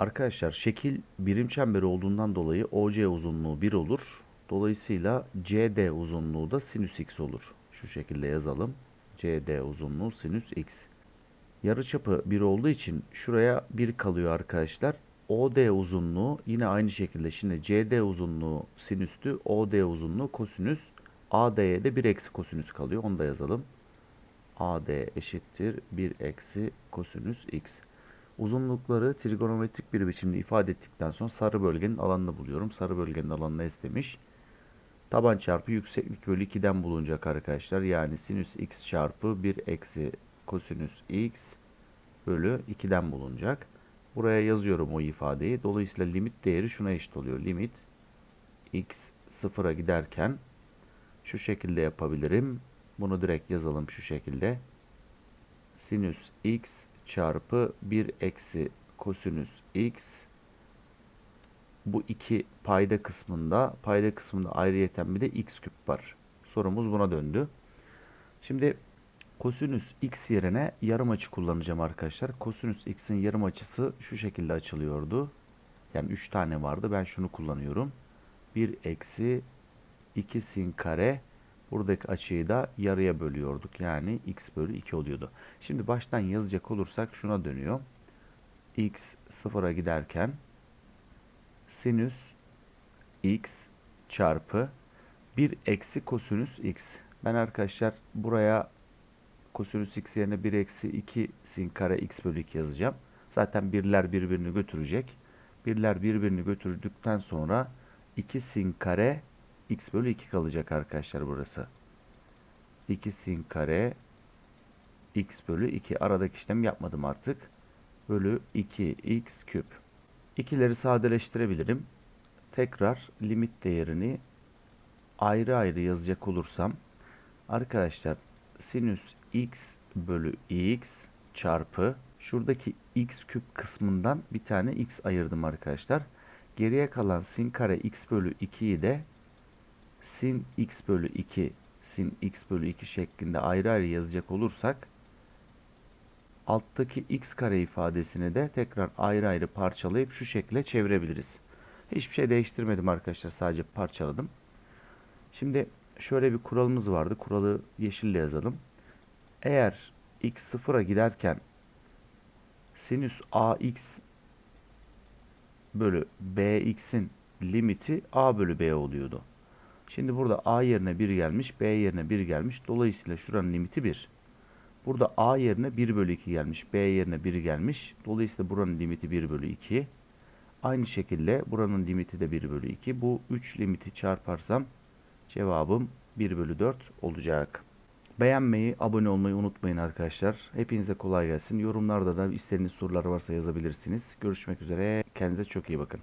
Arkadaşlar şekil birim çemberi olduğundan dolayı OC uzunluğu 1 olur. Dolayısıyla CD uzunluğu da sinüs x olur. Şu şekilde yazalım. CD uzunluğu sinüs x. Yarıçapı 1 olduğu için şuraya 1 kalıyor arkadaşlar. OD uzunluğu yine aynı şekilde. Şimdi CD uzunluğu sinüstü, OD uzunluğu kosinüs. AD'ye de 1 eksi kosinüs kalıyor. Onu da yazalım. AD eşittir 1 eksi kosinüs x. Uzunlukları trigonometrik bir biçimde ifade ettikten sonra sarı bölgenin alanını buluyorum. Sarı bölgenin alanını S demiş. Taban çarpı yükseklik bölü 2'den bulunacak arkadaşlar. Yani sinüs x çarpı 1 eksi kosinüs x bölü 2'den bulunacak. Buraya yazıyorum o ifadeyi. Dolayısıyla limit değeri şuna eşit oluyor. Limit x sıfıra giderken şu şekilde yapabilirim. Bunu direkt yazalım şu şekilde. Sinüs x çarpı 1 eksi kosinüs x bu iki payda kısmında payda kısmında ayrıyeten bir de x küp var. Sorumuz buna döndü. Şimdi kosinüs x yerine yarım açı kullanacağım arkadaşlar. Kosinüs x'in yarım açısı şu şekilde açılıyordu. Yani 3 tane vardı. Ben şunu kullanıyorum. 1 eksi 2 sin kare buradaki açıyı da yarıya bölüyorduk. Yani x bölü 2 oluyordu. Şimdi baştan yazacak olursak şuna dönüyor. x sıfıra giderken sinüs x çarpı 1 eksi kosinüs x. Ben arkadaşlar buraya kosinüs x yerine 1 eksi 2 sin kare x bölü 2 yazacağım. Zaten birler birbirini götürecek. Birler birbirini götürdükten sonra 2 sin kare x bölü 2 kalacak arkadaşlar burası. 2 sin kare x bölü 2. Aradaki işlemi yapmadım artık. Bölü 2x küp. İkileri sadeleştirebilirim. Tekrar limit değerini ayrı ayrı yazacak olursam arkadaşlar sinüs x bölü x çarpı şuradaki x küp kısmından bir tane x ayırdım arkadaşlar. Geriye kalan sin kare x bölü 2'yi de sin x bölü 2 sin x bölü 2 şeklinde ayrı ayrı yazacak olursak alttaki x kare ifadesini de tekrar ayrı ayrı parçalayıp şu şekilde çevirebiliriz. Hiçbir şey değiştirmedim arkadaşlar sadece parçaladım. Şimdi şöyle bir kuralımız vardı. Kuralı yeşille yazalım. Eğer x sıfıra giderken sinüs ax bölü bx'in limiti a bölü b oluyordu. Şimdi burada a yerine 1 gelmiş, b yerine 1 gelmiş. Dolayısıyla şuranın limiti 1. Burada a yerine 1 bölü 2 gelmiş, b yerine 1 gelmiş. Dolayısıyla buranın limiti 1 bölü 2. Aynı şekilde buranın limiti de 1 bölü 2. Bu 3 limiti çarparsam cevabım 1 bölü 4 olacak. Beğenmeyi, abone olmayı unutmayın arkadaşlar. Hepinize kolay gelsin. Yorumlarda da istediğiniz sorular varsa yazabilirsiniz. Görüşmek üzere. Kendinize çok iyi bakın.